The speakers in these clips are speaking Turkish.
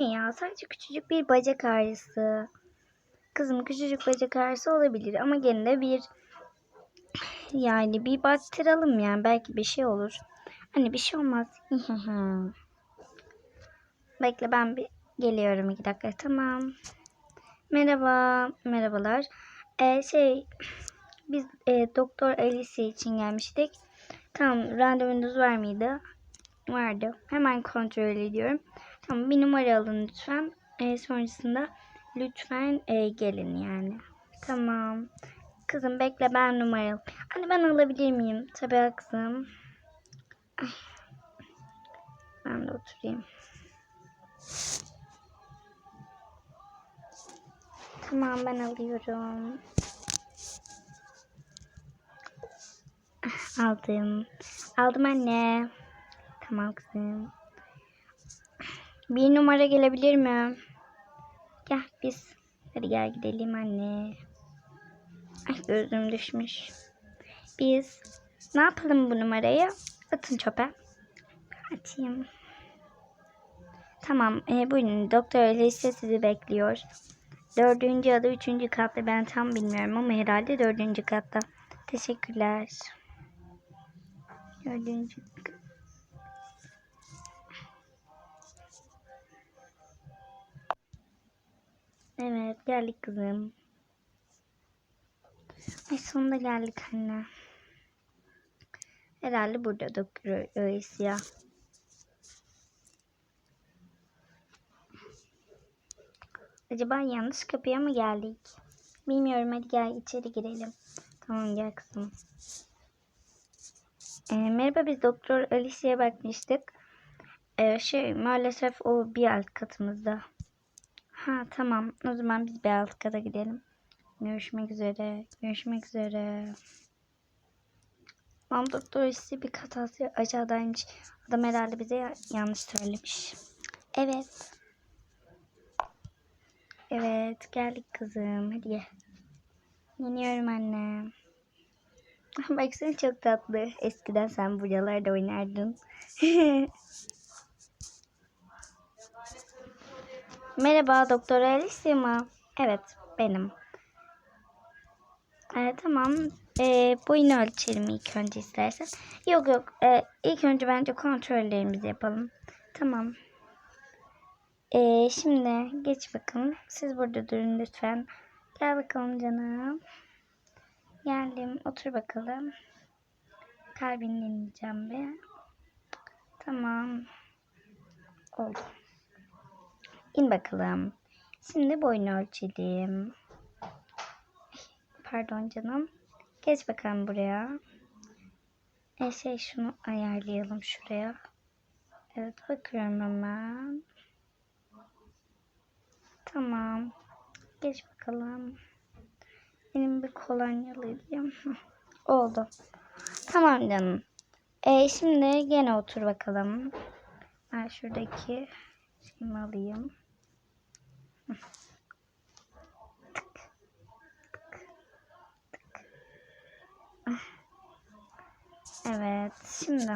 Ne ya sadece küçücük bir bacak ağrısı. Kızım küçücük bacak ağrısı olabilir ama gene de bir yani bir baktıralım yani belki bir şey olur. Hani bir şey olmaz. Bekle ben bir geliyorum iki dakika tamam. Merhaba, merhabalar. Ee, şey biz e, Doktor Alice için gelmiştik. Tamam randevunuz var mıydı? Vardı. Hemen kontrol ediyorum. Tamam bir numara alın lütfen. Ee, sonrasında lütfen e, gelin yani. Tamam. Kızım bekle ben numarayı. Anne ben alabilir miyim? Tabii kızım. Ben de oturayım. Tamam ben alıyorum. Ah, Aldım. Aldım anne. Tamam kızım. Bir numara gelebilir mi? Gel biz. Hadi gel gidelim anne. Ay gözüm düşmüş. Biz ne yapalım bu numarayı? Atın çöpe. Atayım. Tamam. E, buyurun. Doktor Alice sizi bekliyor. Dördüncü ya da üçüncü katta ben tam bilmiyorum ama herhalde dördüncü katta. Teşekkürler. Dördüncü Evet geldik kızım. Ay sonunda geldik anne. Herhalde burada doktor öylesi ya. Acaba yanlış kapıya mı geldik? Bilmiyorum hadi gel içeri girelim. Tamam gel kızım. Ee, merhaba biz Doktor Alicia'ya bakmıştık. Ee, şey maalesef o bir alt katımızda. Ha tamam o zaman biz alt kata gidelim. Görüşmek üzere. Görüşmek üzere. Lan doktor Alicia bir katası aşağıdaymış. Adam herhalde bize ya- yanlış söylemiş. Evet. Evet geldik kızım. Hadi gel. Yeniyorum anne. Baksana çok tatlı. Eskiden sen buralarda oynardın. Merhaba Doktor Alice mı? Evet benim. Ee, tamam. Ee, boyunu ölçelim ilk önce istersen. Yok yok. Ee, ilk önce bence kontrollerimizi yapalım. Tamam. Ee, şimdi geç bakalım. Siz burada durun lütfen. Gel bakalım canım. Geldim. Otur bakalım. Kalbini dinleyeceğim bir. Tamam. Oldu. İn bakalım. Şimdi boyunu ölçelim. Pardon canım. Geç bakalım buraya. E şey şunu ayarlayalım şuraya. Evet bakıyorum hemen. Tamam. Geç bakalım. Benim bir kolonyalıyım. Oldu. Tamam canım. E şimdi gene otur bakalım. Ben şuradaki şunu alayım. Evet, şimdi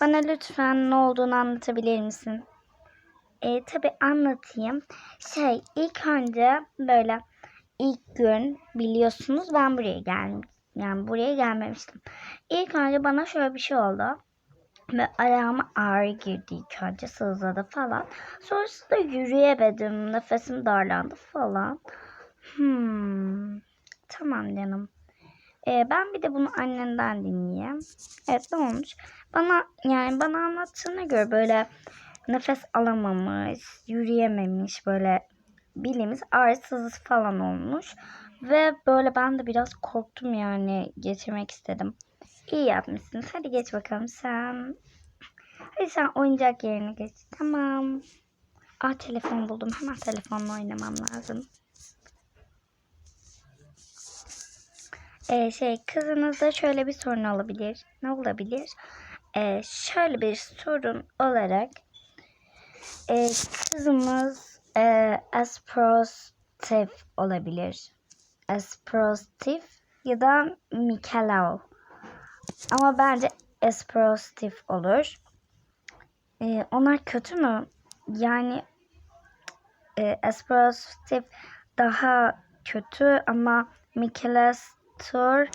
bana lütfen ne olduğunu anlatabilir misin? E, tabii anlatayım. Şey, ilk önce böyle ilk gün biliyorsunuz ben buraya geldim. Yani buraya gelmemiştim. İlk önce bana şöyle bir şey oldu. Ve ayağıma ağrı girdi ilk önce sızladı falan. Sonrasında yürüyemedim. Nefesim darlandı falan. Hmm. Tamam canım. Ee, ben bir de bunu annenden dinleyeyim. Evet ne olmuş? Bana yani bana anlattığına göre böyle nefes alamamış, yürüyememiş böyle bildiğimiz ağrısız falan olmuş. Ve böyle ben de biraz korktum yani geçirmek istedim. İyi yapmışsınız. Hadi geç bakalım sen. Hadi sen oyuncak yerine geç. Tamam. Aa telefon buldum. Hemen telefonla oynamam lazım. Ee, şey kızınızda şöyle bir sorun olabilir. Ne olabilir? Ee, şöyle bir sorun olarak e, kızımız e, asprostatif olabilir. Asprostatif ya da Mikalau. Ama bence asprostatif olur. Ee, onlar kötü mü? Yani e, Asperostif daha kötü ama Michelestor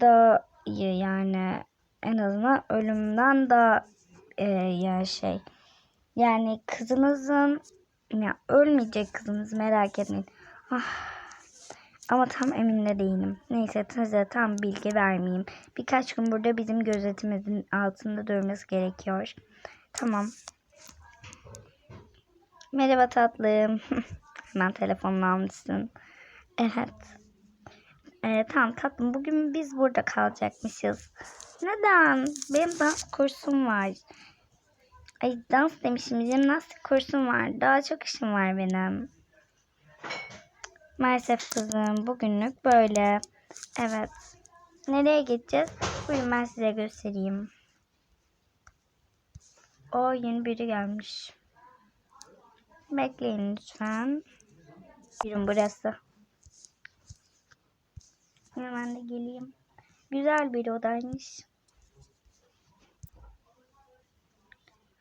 da iyi yani en azından ölümden daha e, yani şey yani kızınızın ya ölmeyecek kızınız merak etmeyin. Ah. Ama tam emin de değilim. Neyse size tam bilgi vermeyeyim. Birkaç gün burada bizim gözetimimizin altında durması gerekiyor. Tamam. Merhaba tatlım. Hemen telefonunu almışsın. Evet. Ee, tamam tatlım. Bugün biz burada kalacakmışız. Neden? Benim dans kursum var. Ay dans demişim. Jimnastik kursum var. Daha çok işim var benim. Maalesef kızım. Bugünlük böyle. Evet. Nereye gideceğiz? Buyurun ben size göstereyim. O yeni biri gelmiş. Bekleyin lütfen. Buyurun burası. Hemen de geleyim. Güzel bir odaymış.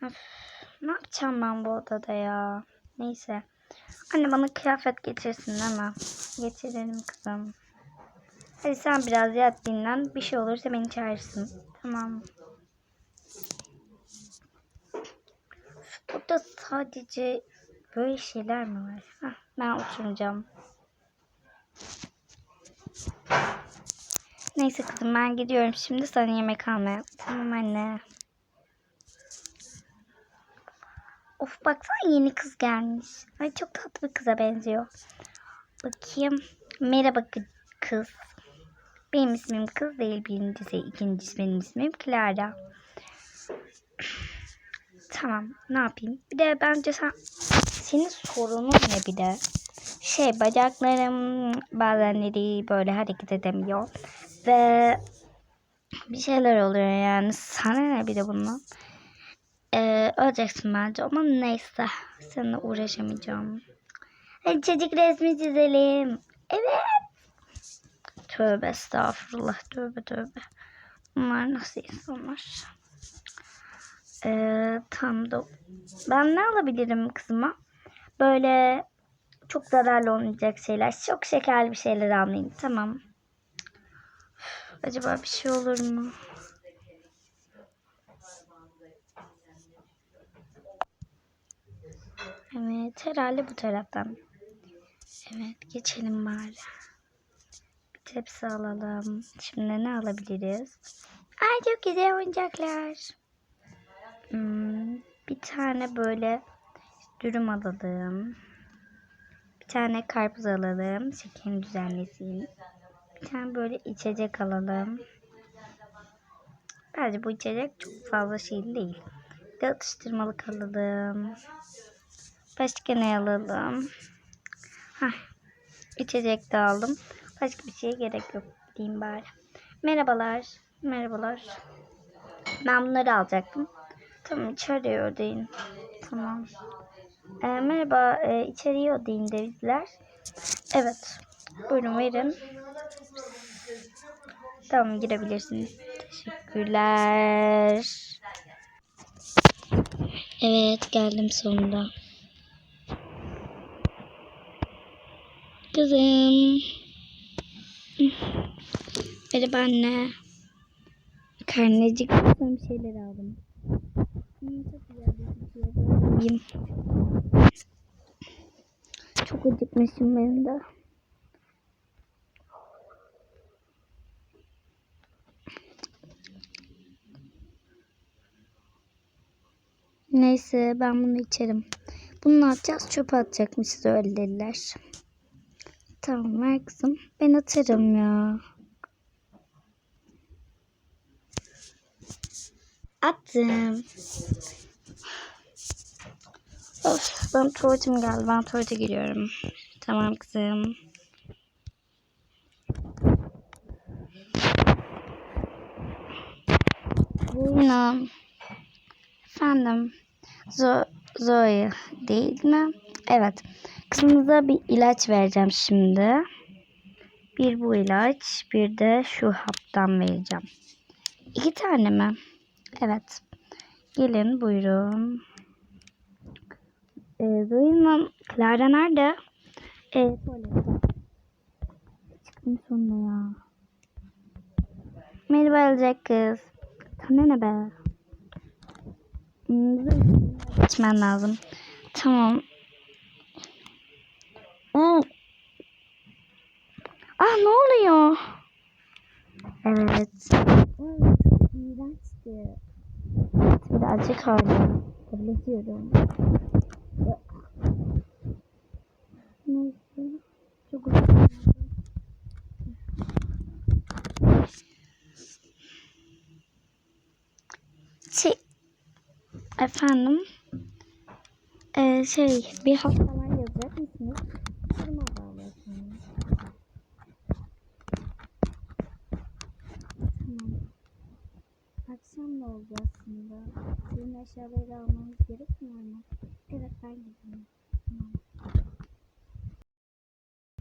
Öf, ne yapacağım ben bu odada ya? Neyse. Anne bana kıyafet getirsin mi? Getirelim kızım. Hadi sen biraz yat dinlen. Bir şey olursa beni çağırırsın. Tamam. Burada sadece böyle şeyler mi var? Heh, ben oturacağım. Neyse kızım ben gidiyorum. Şimdi sana yemek almaya. Tamam anne. Of baksana yeni kız gelmiş. Ay çok tatlı bir kıza benziyor. Bakayım. Merhaba kı- kız. Benim ismim kız değil birincisi. ikincisi benim ismim Clara. Tamam ne yapayım? Bir de bence sen... Senin sorunun ne bir de? Şey bacaklarım bazenleri böyle hareket edemiyor. Ve bir şeyler oluyor yani. Sana ne bir de bundan? Ee, öleceksin bence ama neyse. Seninle uğraşamayacağım. Hadi çocuk resmi çizelim. Evet. Tövbe estağfurullah. Tövbe tövbe. Bunlar nasıl insanlar? Ee, tam da ben ne alabilirim kızıma? Böyle çok zararlı olmayacak şeyler. Çok şekerli bir şeyler almayayım. Tamam. Acaba bir şey olur mu? Evet herhalde bu taraftan. Evet geçelim bari. Bir tepsi alalım. Şimdi ne alabiliriz? Ay çok güzel oyuncaklar. Hmm, bir tane böyle dürüm alalım. Bir tane karpuz alalım. Şekerini düzenlesin. Bir tane böyle içecek alalım. Bence bu içecek çok fazla şey değil. Bir de atıştırmalık alalım. Başka ne alalım? Hah, içecek de aldım. Başka bir şeye gerek yok diyeyim bari. Merhabalar. Merhabalar. Ben bunları alacaktım. Tamam içeriye ödeyin. Tamam. Ee, merhaba e, içeriye ödeyin dediler. Evet. Buyurun verin. Tamam girebilirsiniz. Teşekkürler. Evet geldim sonunda. Kızım. Merhaba anne. Karnecik bir şeyler aldım. Hmm, çok acıkmışım benim de. Neyse ben bunu içerim. Bunu ne yapacağız? Çöpe atacakmışız öyle dediler. Tamam ver kızım. Ben atarım ya. Attım. Of, ben tuvaletim geldi. Ben tuvalete giriyorum. Tamam kızım. Buyurun. Efendim. Zo Zoe değil mi? Evet. Kızımıza bir ilaç vereceğim şimdi. Bir bu ilaç, bir de şu haptan vereceğim. İki tane mi? Evet. Gelin buyurun. e, duyma. Clara nerede? E, tuvalette. Çıktım sonunda ya. Merhaba olacak kız. Sana ne be? Hmm, dur. Geçmen lazım. Tamam. Oo. Ah ne oluyor? Evet. İğrençti. Birazcık hala. Kabul ediyorum. Neyse. Çok uzun. Şey, efendim, ee, şey, bir hastalar Sizin eşyaları almamız gerekmiyor mu? Evet, ben gideyim.